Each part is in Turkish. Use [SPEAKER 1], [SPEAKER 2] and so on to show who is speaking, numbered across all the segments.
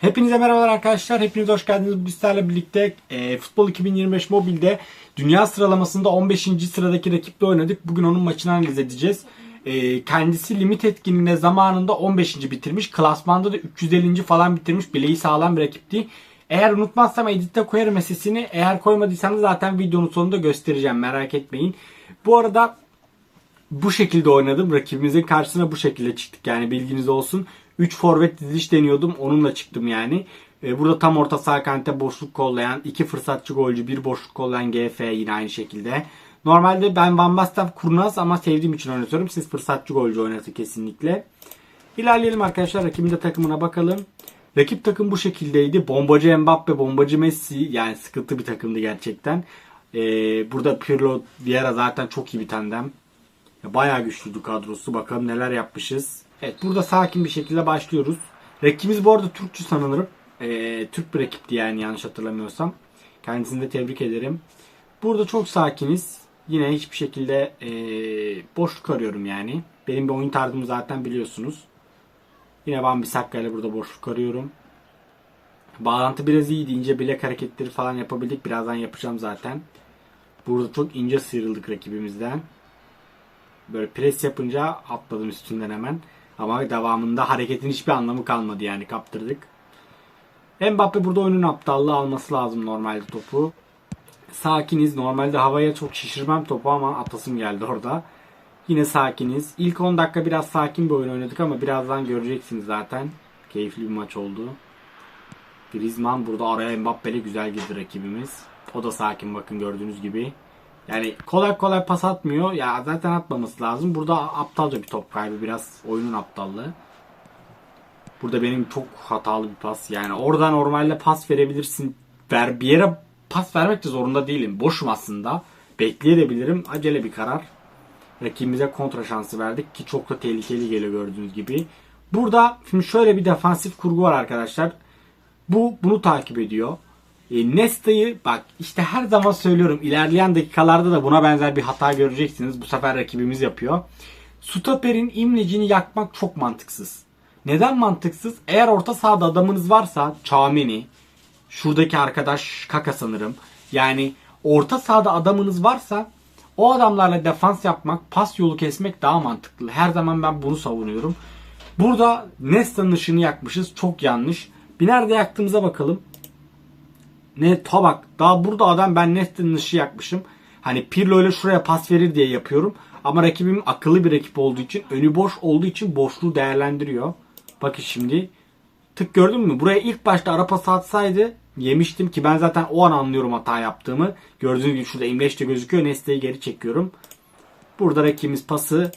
[SPEAKER 1] Hepinize merhabalar arkadaşlar. Hepiniz hoş geldiniz. Bugün sizlerle birlikte e, Futbol 2025 Mobil'de dünya sıralamasında 15. sıradaki rakiple oynadık. Bugün onun maçını analiz edeceğiz. E, kendisi limit etkinliğine zamanında 15. bitirmiş. Klasmanda da 350. falan bitirmiş. Bileği sağlam bir rakipti. Eğer unutmazsam editte koyarım sesini. Eğer koymadıysanız zaten videonun sonunda göstereceğim. Merak etmeyin. Bu arada bu şekilde oynadım. Rakibimizin karşısına bu şekilde çıktık. Yani bilginiz olsun. 3 forvet diziliş deniyordum. Onunla çıktım yani. Ee, burada tam orta saha kante boşluk kollayan, 2 fırsatçı golcü, 1 boşluk kollayan GF yine aynı şekilde. Normalde ben Van Basten kurnaz ama sevdiğim için oynatıyorum. Siz fırsatçı golcü oynatın kesinlikle. İlerleyelim arkadaşlar. Rakibin de takımına bakalım. Rakip takım bu şekildeydi. Bombacı Mbappe, bombacı Messi. Yani sıkıntı bir takımdı gerçekten. Ee, burada Pirlo, Vieira zaten çok iyi bir tandem. Ya Bayağı güçlüydü kadrosu. Bakalım neler yapmışız. Evet burada sakin bir şekilde başlıyoruz. Rakibimiz bu arada Türkçü sanırım. Ee, Türk bir rakipti yani yanlış hatırlamıyorsam. Kendisini de tebrik ederim. Burada çok sakiniz. Yine hiçbir şekilde ee, boşluk arıyorum yani. Benim bir oyun tarzımı zaten biliyorsunuz. Yine ben bir Sakka ile burada boşluk arıyorum. Bağlantı biraz iyiydi. İnce bilek hareketleri falan yapabildik. Birazdan yapacağım zaten. Burada çok ince sıyrıldık rakibimizden. Böyle pres yapınca atladım üstünden hemen. Ama devamında hareketin hiçbir anlamı kalmadı yani kaptırdık. Mbappe burada oyunun aptallığı alması lazım normalde topu. Sakiniz. Normalde havaya çok şişirmem topu ama atasım geldi orada. Yine sakiniz. İlk 10 dakika biraz sakin bir oyun oynadık ama birazdan göreceksiniz zaten. Keyifli bir maç oldu. Griezmann burada araya Mbappe'yle güzel girdi rakibimiz. O da sakin bakın gördüğünüz gibi. Yani kolay kolay pas atmıyor. Ya zaten atmaması lazım. Burada aptalca bir top kaybı biraz oyunun aptallığı. Burada benim çok hatalı bir pas. Yani orada normalde pas verebilirsin. Ver bir yere pas vermek de zorunda değilim. Boşum aslında. Bekleyebilirim. Acele bir karar. Rakibimize kontra şansı verdik ki çok da tehlikeli geliyor gördüğünüz gibi. Burada şimdi şöyle bir defansif kurgu var arkadaşlar. Bu bunu takip ediyor. E, Nesta'yı bak işte her zaman söylüyorum ilerleyen dakikalarda da buna benzer bir hata göreceksiniz. Bu sefer rakibimiz yapıyor. Stoper'in imlecini yakmak çok mantıksız. Neden mantıksız? Eğer orta sahada adamınız varsa Çameni, şuradaki arkadaş Kaka sanırım. Yani orta sahada adamınız varsa o adamlarla defans yapmak, pas yolu kesmek daha mantıklı. Her zaman ben bunu savunuyorum. Burada Nesta'nın ışığını yakmışız. Çok yanlış. Bir nerede yaktığımıza bakalım. Ne tabak. Daha burada adam ben Nesta'nın ışığı yakmışım. Hani Pirlo ile şuraya pas verir diye yapıyorum. Ama rakibim akıllı bir rakip olduğu için, önü boş olduğu için boşluğu değerlendiriyor. Bakın şimdi. Tık gördün mü? Buraya ilk başta ara pas atsaydı yemiştim ki ben zaten o an anlıyorum hata yaptığımı. Gördüğünüz gibi şurada imleç de gözüküyor. Nesta'yı geri çekiyorum. Burada rakibimiz pası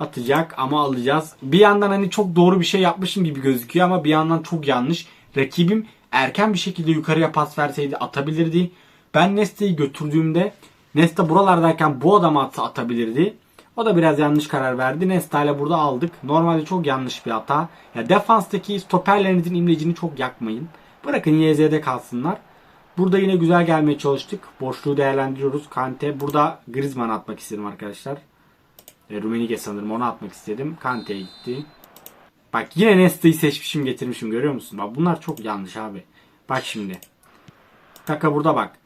[SPEAKER 1] atacak ama alacağız. Bir yandan hani çok doğru bir şey yapmışım gibi gözüküyor ama bir yandan çok yanlış. Rakibim erken bir şekilde yukarıya pas verseydi atabilirdi. Ben Nesta'yı götürdüğümde Nesta buralardayken bu adama atsa atabilirdi. O da biraz yanlış karar verdi. Nesta ile burada aldık. Normalde çok yanlış bir hata. Ya defanstaki stoperlerinizin imlecini çok yakmayın. Bırakın YZ'de kalsınlar. Burada yine güzel gelmeye çalıştık. Boşluğu değerlendiriyoruz. Kante. Burada Griezmann atmak istedim arkadaşlar. E, Rumenige sanırım onu atmak istedim. Kante'ye gitti. Bak yine Nesta'yı seçmişim getirmişim görüyor musun? Bak bunlar çok yanlış abi. Bak şimdi. Kaka burada bak.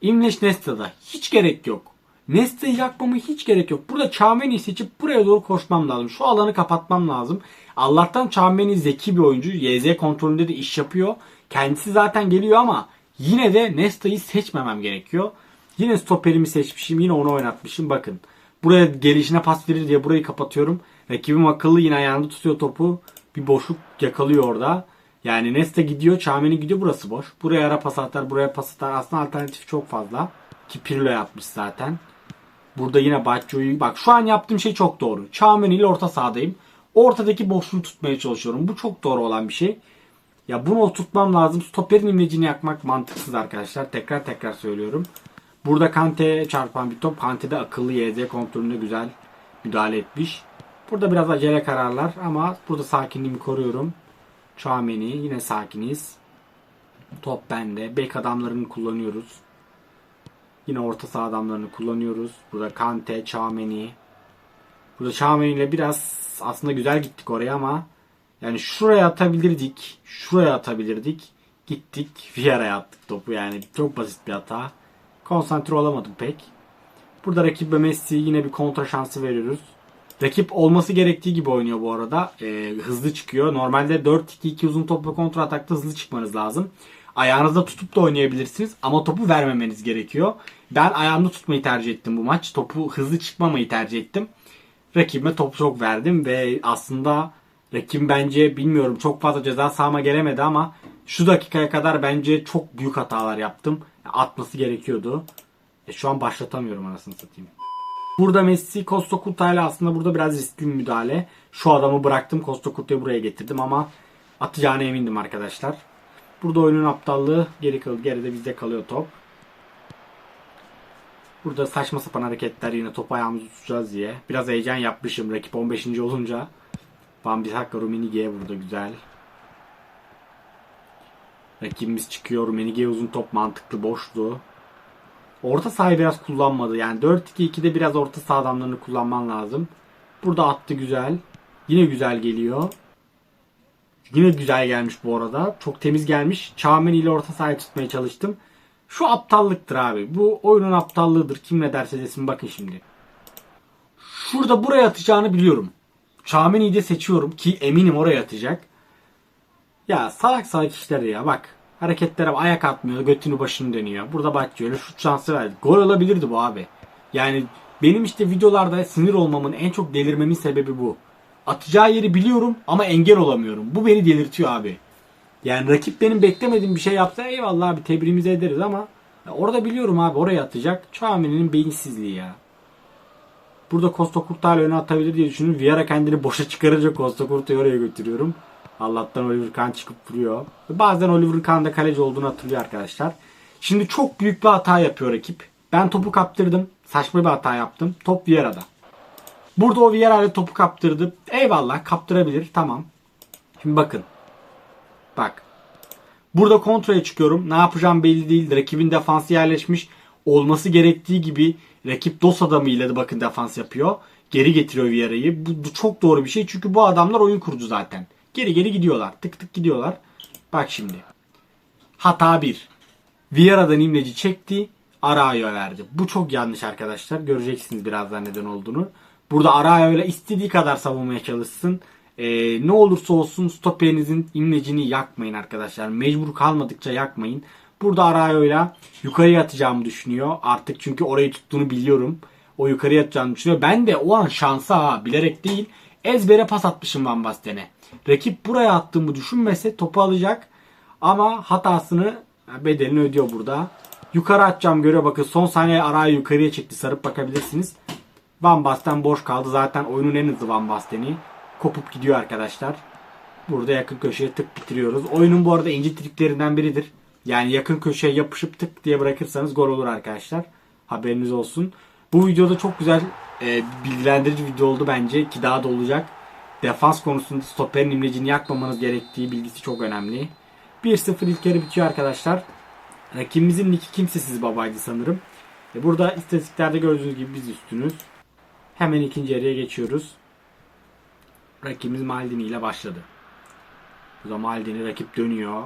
[SPEAKER 1] İmleş Nesta'da. Hiç gerek yok. Nesta'yı yakmama hiç gerek yok. Burada Çameni'yi seçip buraya doğru koşmam lazım. Şu alanı kapatmam lazım. Allah'tan Çameni zeki bir oyuncu. YZ kontrolünde de iş yapıyor. Kendisi zaten geliyor ama yine de Nesta'yı seçmemem gerekiyor. Yine stoperimi seçmişim. Yine onu oynatmışım. Bakın. Buraya gelişine pas verir diye burayı kapatıyorum. Rakibim akıllı yine ayağında tutuyor topu. Bir boşluk yakalıyor orada. Yani Nesta gidiyor, Çameni gidiyor burası boş. Buraya ara pas atar, buraya pas atar. Aslında alternatif çok fazla. Ki Pirlo yapmış zaten. Burada yine Baccio'yu... Bak şu an yaptığım şey çok doğru. Çameni ile orta sahadayım. Ortadaki boşluğu tutmaya çalışıyorum. Bu çok doğru olan bir şey. Ya bunu tutmam lazım. Stoperin imlecini yakmak mantıksız arkadaşlar. Tekrar tekrar söylüyorum. Burada Kante çarpan bir top. Kante de akıllı YZ kontrolünde güzel müdahale etmiş. Burada biraz acele kararlar ama burada sakinliğimi koruyorum. Chouameni yine sakiniz. Top bende. Bek adamlarını kullanıyoruz. Yine orta saha adamlarını kullanıyoruz. Burada Kante, Chouameni. Burada Chouameni ile biraz aslında güzel gittik oraya ama Yani şuraya atabilirdik. Şuraya atabilirdik. Gittik. Vieira'ya attık topu yani. Çok basit bir hata. Konsantre olamadım pek. Burada rakibe Messi yine bir kontra şansı veriyoruz. Rakip olması gerektiği gibi oynuyor bu arada. Ee, hızlı çıkıyor. Normalde 4-2-2 uzun top ve kontra atakta hızlı çıkmanız lazım. Ayağınızda tutup da oynayabilirsiniz ama topu vermemeniz gerekiyor. Ben ayağımda tutmayı tercih ettim bu maç. Topu hızlı çıkmamayı tercih ettim. Rakibime topu çok verdim ve aslında rakibim bence bilmiyorum çok fazla ceza sahama gelemedi ama şu dakikaya kadar bence çok büyük hatalar yaptım. Atması gerekiyordu. E, şu an başlatamıyorum anasını satayım. Burada Messi Costa Curta'yla aslında burada biraz riskli bir müdahale. Şu adamı bıraktım Costa Curta'yı buraya getirdim ama atacağına emindim arkadaşlar. Burada oyunun aptallığı geri kalıyor. Geride bizde kalıyor top. Burada saçma sapan hareketler yine top ayağımızı tutacağız diye. Biraz heyecan yapmışım rakip 15. olunca. Van Bissaka Rummenigge'ye burada güzel. Rakibimiz çıkıyor. Rummenigge uzun top mantıklı boştu. Orta sahayı biraz kullanmadı. Yani 4-2-2'de biraz orta saha adamlarını kullanman lazım. Burada attı güzel. Yine güzel geliyor. Yine güzel gelmiş bu arada. Çok temiz gelmiş. Çağmen ile orta sahayı tutmaya çalıştım. Şu aptallıktır abi. Bu oyunun aptallığıdır. Kim ne derse desin bakın şimdi. Şurada buraya atacağını biliyorum. Çağmen'i de seçiyorum ki eminim oraya atacak. Ya salak salak işler ya bak. Hareketlere ayak atmıyor, götünü başını dönüyor. Burada öyle şut şansı verdi. Gol olabilirdi bu abi. Yani benim işte videolarda sinir olmamın en çok delirmemin sebebi bu. Atacağı yeri biliyorum ama engel olamıyorum. Bu beni delirtiyor abi. Yani rakip benim beklemediğim bir şey yapsa eyvallah abi tebriğimizi ederiz ama orada biliyorum abi oraya atacak. Çağmen'in beyinsizliği ya. Burada Costa Curta'yla öne atabilir diye düşündüm. Vieira kendini boşa çıkarınca Costa Curta'yı oraya götürüyorum. Allah'tan Oliver Kahn çıkıp vuruyor. Bazen Oliver Kahn da kaleci olduğunu hatırlıyor arkadaşlar. Şimdi çok büyük bir hata yapıyor rakip. Ben topu kaptırdım. Saçma bir hata yaptım. Top Vieira'da. Burada o Vieira ile topu kaptırdı. Eyvallah kaptırabilir. Tamam. Şimdi bakın. Bak. Burada kontraya çıkıyorum. Ne yapacağım belli değil. Rakibin defansı yerleşmiş. Olması gerektiği gibi rakip dos adamıyla da bakın defans yapıyor. Geri getiriyor Vieira'yı. Bu, bu çok doğru bir şey. Çünkü bu adamlar oyun kurucu zaten. Geri geri gidiyorlar. Tık tık gidiyorlar. Bak şimdi. Hata 1. Vieira'dan imleci çekti. Arao'ya verdi. Bu çok yanlış arkadaşlar. Göreceksiniz birazdan neden olduğunu. Burada Arao'yla istediği kadar savunmaya çalışsın. Ee, ne olursa olsun stoperinizin imlecini yakmayın arkadaşlar. Mecbur kalmadıkça yakmayın. Burada Arao'yla yukarıya atacağımı düşünüyor. Artık çünkü orayı tuttuğunu biliyorum. O yukarıya atacağını düşünüyor. Ben de o an şansa ha bilerek değil ezbere pas atmışım Van Basten'e. Rakip buraya attığımı düşünmese topu alacak. Ama hatasını bedelini ödüyor burada. Yukarı atacağım göre bakın son saniye arayı yukarıya çekti. Sarıp bakabilirsiniz. Van Basten boş kaldı. Zaten oyunun en hızlı Van Basten'i. Kopup gidiyor arkadaşlar. Burada yakın köşeye tık bitiriyoruz. Oyunun bu arada ince triklerinden biridir. Yani yakın köşeye yapışıp tık diye bırakırsanız gol olur arkadaşlar. Haberiniz olsun. Bu videoda çok güzel e, bilgilendirici video oldu bence ki daha da olacak. Defans konusunda stoperin imlecini yakmamanız gerektiği bilgisi çok önemli. 1-0 ilk yarı bitiyor arkadaşlar. Rakibimizin Niki kimsesiz babaydı sanırım. E burada istatistiklerde gördüğünüz gibi biz üstünüz. Hemen ikinci yarıya geçiyoruz. Rakibimiz Maldini ile başladı. Burada Maldini rakip dönüyor.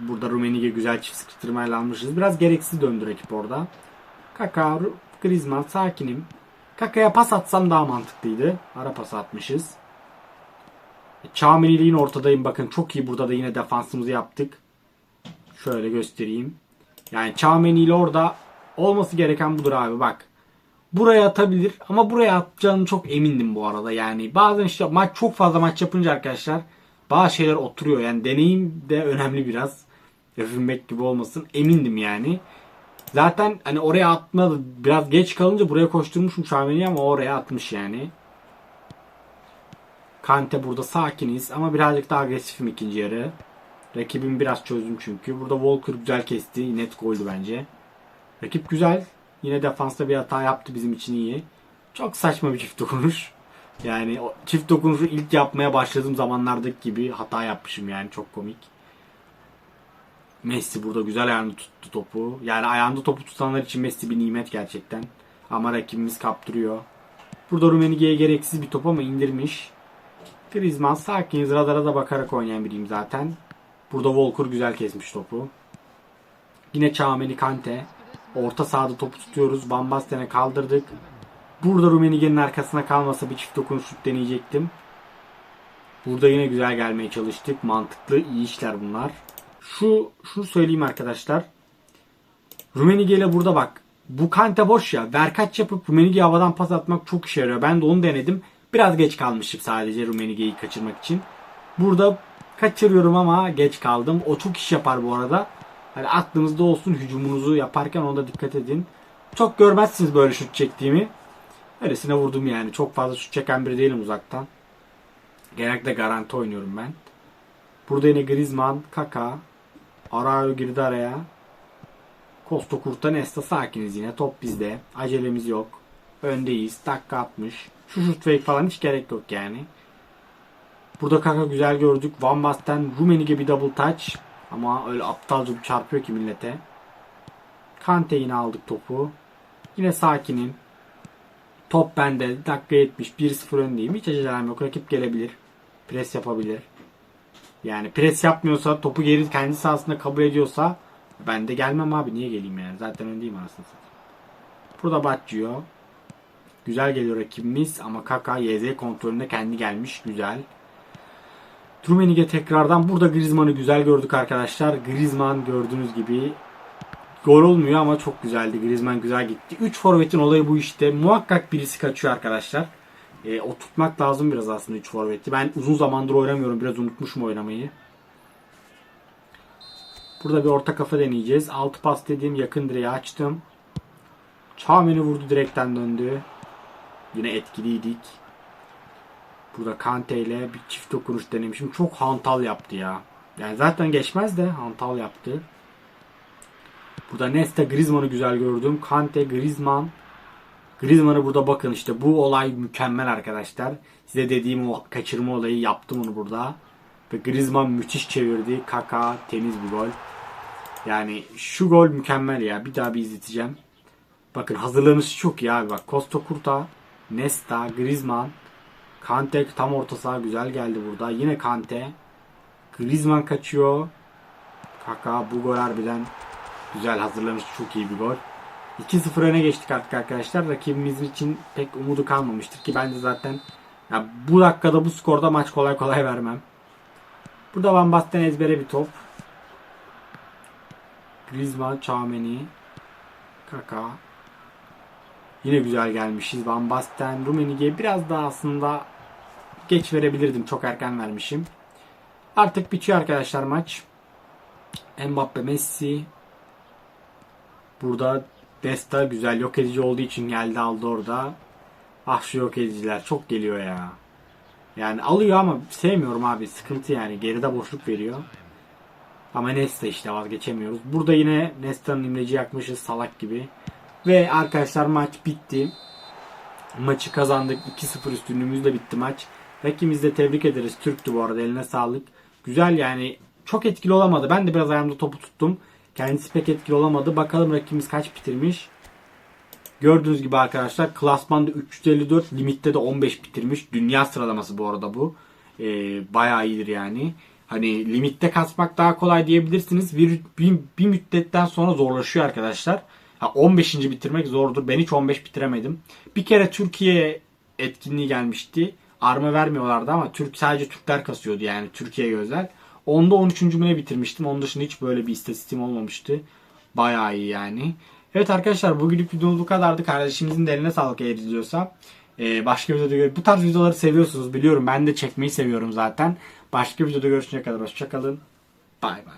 [SPEAKER 1] Burada Rumenige güzel çift sıkıştırmayla almışız. Biraz gereksiz döndü rakip orada. Kaka, Griezmann sakinim. Kaka'ya pas atsam daha mantıklıydı. Ara pas atmışız. İle yine ortadayım. Bakın çok iyi burada da yine defansımızı yaptık. Şöyle göstereyim. Yani Çağmeni ile orada olması gereken budur abi bak. Buraya atabilir ama buraya atacağını çok emindim bu arada. Yani bazen işte maç çok fazla maç yapınca arkadaşlar bazı şeyler oturuyor. Yani deneyim de önemli biraz. Övünmek gibi olmasın. Emindim yani. Zaten hani oraya atmadı. Biraz geç kalınca buraya koşturmuşum Şameli'yi ama oraya atmış yani. Kante burada sakiniz ama birazcık daha agresifim ikinci yarı. Rakibimi biraz çözdüm çünkü. Burada Walker güzel kesti. Net goldü bence. Rakip güzel. Yine defansta bir hata yaptı bizim için iyi. Çok saçma bir çift dokunuş. Yani o çift dokunuşu ilk yapmaya başladığım zamanlardaki gibi hata yapmışım yani çok komik. Messi burada güzel ayağında tuttu topu. Yani ayağında topu tutanlar için Messi bir nimet gerçekten. Ama rakibimiz kaptırıyor. Burada Rumenige'ye gereksiz bir top ama indirmiş. Griezmann sakiniz radara da bakarak oynayan biriyim zaten. Burada Volker güzel kesmiş topu. Yine Çağmeni Kante. Orta sahada topu tutuyoruz. Van Basten'e kaldırdık. Burada Rummenigge'nin arkasına kalmasa bir çift dokunuş şut deneyecektim. Burada yine güzel gelmeye çalıştık. Mantıklı, iyi işler bunlar. Şu, şunu söyleyeyim arkadaşlar. Rummenigge ile burada bak. Bu Kante boş ya. Verkaç yapıp Rummenigge'ye havadan pas atmak çok işe yarıyor. Ben de onu denedim. Biraz geç kalmışım sadece Rummenigge'yi kaçırmak için. Burada kaçırıyorum ama geç kaldım. O çok iş yapar bu arada. Hani aklınızda olsun hücumunuzu yaparken ona dikkat edin. Çok görmezsiniz böyle şut çektiğimi. Öylesine vurdum yani. Çok fazla şut çeken biri değilim uzaktan. Genellikle garanti oynuyorum ben. Burada yine Griezmann, Kaka. Araujo girdi araya. Costa Curta Nesta sakiniz yine. Top bizde. Acelemiz yok. Öndeyiz. Dakika 60. Şu şut fake falan hiç gerek yok yani. Burada Kaka güzel gördük. Van Basten Rummenigge bir double touch. Ama öyle aptalca bir çarpıyor ki millete. Kante yine aldık topu. Yine sakinim. Top bende. Dakika 70. 1-0 öndeyim. Hiç acelem yok. Rakip gelebilir. Pres yapabilir. Yani pres yapmıyorsa topu geri kendi sahasında kabul ediyorsa ben de gelmem abi. Niye geleyim yani? Zaten öndeyim anasını satayım. Burada Baggio. Güzel geliyor rakibimiz ama Kaka YZ kontrolünde kendi gelmiş. Güzel. Rummenigge tekrardan burada Griezmann'ı güzel gördük arkadaşlar. Griezmann gördüğünüz gibi gol olmuyor ama çok güzeldi. Griezmann güzel gitti. 3 forvetin olayı bu işte. Muhakkak birisi kaçıyor arkadaşlar. E, o tutmak lazım biraz aslında 3 forveti. Ben uzun zamandır oynamıyorum. Biraz unutmuşum oynamayı. Burada bir orta kafa deneyeceğiz. Altı pas dediğim yakın direği açtım. Çağmen'i vurdu direkten döndü. Yine etkiliydik. Burada Kante ile bir çift dokunuş denemişim. Çok hantal yaptı ya. Yani zaten geçmez de hantal yaptı. Burada Nesta Griezmann'ı güzel gördüm. Kante Griezmann. Griezmann'ı burada bakın işte bu olay mükemmel arkadaşlar. Size dediğim o kaçırma olayı yaptım onu burada. Ve Griezmann müthiş çevirdi. Kaka temiz bir gol. Yani şu gol mükemmel ya. Bir daha bir izleteceğim. Bakın hazırlanışı çok iyi abi bak. Costa Curta, Nesta, Griezmann, Kante tam orta saha güzel geldi burada. Yine Kante. Griezmann kaçıyor. Kaka bu gol harbiden güzel hazırlanmış çok iyi bir gol. 2-0 öne geçtik artık arkadaşlar. Rakibimiz için pek umudu kalmamıştır ki ben de zaten ya bu dakikada bu skorda maç kolay kolay vermem. Burada Van Basten ezbere bir top. Griezmann, Çağmeni, Kaka. Yine güzel gelmişiz. Van Basten, Rummenigge biraz daha aslında geç verebilirdim. Çok erken vermişim. Artık bitiyor arkadaşlar maç. Mbappe, Messi. Burada Desta güzel yok edici olduğu için geldi aldı orada. Ah şu yok ediciler çok geliyor ya. Yani alıyor ama sevmiyorum abi. Sıkıntı yani. Geride boşluk veriyor. Ama Nesta işte vazgeçemiyoruz. Burada yine Nesta'nın imleci yakmışız salak gibi. Ve arkadaşlar maç bitti. Maçı kazandık. 2-0 üstünlüğümüzle bitti maç. Rakibimizi de tebrik ederiz. Türktü bu arada eline sağlık. Güzel yani çok etkili olamadı. Ben de biraz ayağımda topu tuttum. Kendisi pek etkili olamadı. Bakalım rakibimiz kaç bitirmiş. Gördüğünüz gibi arkadaşlar klasmanda 354 limitte de 15 bitirmiş. Dünya sıralaması bu arada bu. Ee, bayağı iyidir yani. Hani limitte kasmak daha kolay diyebilirsiniz. Bir, bir, bir müddetten sonra zorlaşıyor arkadaşlar. Ha, 15. bitirmek zordur. Ben hiç 15 bitiremedim. Bir kere Türkiye etkinliği gelmişti. Arma vermiyorlardı ama Türk sadece Türkler kasıyordu yani Türkiye'ye özel. Onda 13. müne bitirmiştim. Onun dışında hiç böyle bir istatistiğim olmamıştı. Bayağı iyi yani. Evet arkadaşlar bugünlük videomuz bu kadardı. Kardeşimizin de eline sağlık eğer izliyorsa. Ee, başka videoda gör- Bu tarz videoları seviyorsunuz biliyorum. Ben de çekmeyi seviyorum zaten. Başka videoda görüşene kadar hoşçakalın. Bay bay.